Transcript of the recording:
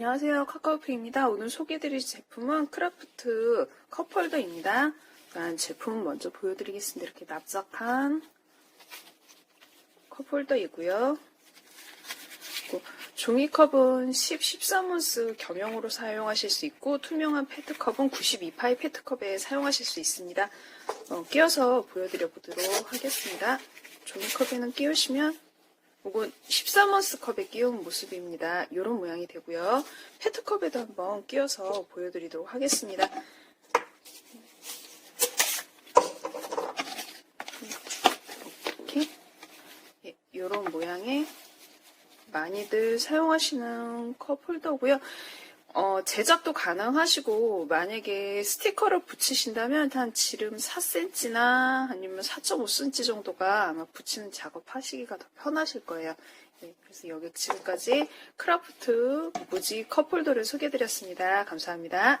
안녕하세요. 카카오페입니다. 오늘 소개해드릴 제품은 크라프트 컵홀더입니다. 일단 제품 먼저 보여드리겠습니다. 이렇게 납작한 컵홀더이고요. 종이컵은 10, 13온스 겸용으로 사용하실 수 있고 투명한 페트컵은 92파이 페트컵에 사용하실 수 있습니다. 어, 끼워서 보여드려 보도록 하겠습니다. 종이컵에는 끼우시면 이건 13원스 컵에 끼운 모습입니다. 이런 모양이 되고요. 페트컵에도 한번 끼워서 보여드리도록 하겠습니다. 이렇게 이런 모양의 많이들 사용하시는 컵 홀더고요. 어, 제작도 가능하시고 만약에 스티커를 붙이신다면 한 지름 4cm나 아니면 4.5cm 정도가 아마 붙이는 작업하시기가 더 편하실 거예요. 네, 그래서 여기 지금까지 크라프트 무지 컵홀더를 소개해드렸습니다. 감사합니다.